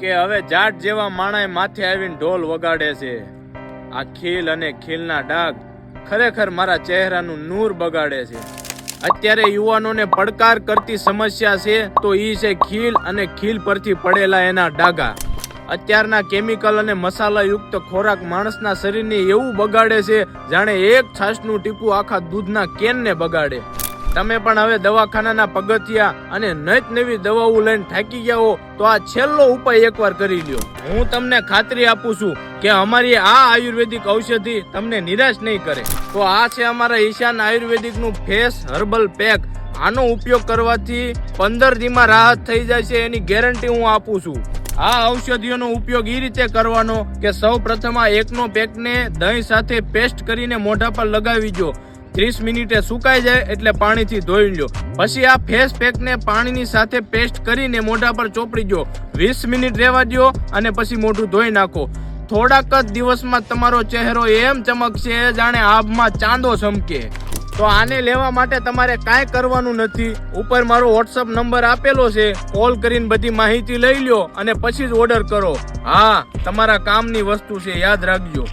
કે હવે જાટ જેવા માણાએ માથે આવીને ઢોલ વગાડે છે. આ ખીલ અને ખીલના ડાઘ ખરેખર મારા ચહેરાનું નૂર બગાડે છે. અત્યારે યુવાનોને પડકાર કરતી સમસ્યા છે તો ઈ છે ખીલ અને ખીલ પરથી પડેલા એના ડાઘા. અત્યારના કેમિકલ અને મસાલાયુક્ત ખોરાક માણસના શરીરને એવું બગાડે છે, જાણે એક છાશનું ટીપું આખા દૂધના કેનને બગાડે. તમે પણ હવે દવાખાનાના પગથિયા અને નત નવી દવાઓ લઈને થાકી ગયા હો, તો આ છેલ્લો ઉપાય એકવાર કરી લ્યો. હું તમને ખાતરી આપું છું કે અમારી આ આયુર્વેદિક ઔષધિ તમને નિરાશ નહીં કરે. તો આ છે અમારા ઈશાન આયુર્વેદિકનું ફેસ હર્બલ પેક. આનો ઉપયોગ કરવાથી પંદર દીમાં રાહત થઈ જાય છે એની ગેરંટી હું આપું છું. આ ઔષધિઓનો ઉપયોગ એ રીતે કરવાનો કે સૌ પ્રથમ આ એકનો પેકને દહીં સાથે પેસ્ટ કરીને મોઢા પર લગાવી દો ત્રીસ મિનિટે સુકાઈ જાય એટલે પાણીથી ધોઈ લો પછી આ ફેસ પેકને પાણીની સાથે પેસ્ટ કરીને મોઢા પર ચોપડી દો. વીસ મિનિટ રહેવા દો અને પછી મોઢું ધોઈ નાખો. થોડાક જ દિવસમાં તમારો ચહેરો એમ ચમકશે જાણે આભમાં ચાંદો ચમકે. તો આને લેવા માટે તમારે કાંઈ કરવાનું નથી. ઉપર મારો વોટ્સઅપ નંબર આપેલો છે. કોલ કરીને બધી માહિતી લઈ લો અને પછી જ ઓર્ડર કરો. હા, તમારા કામની વસ્તુ છે, યાદ રાખજો.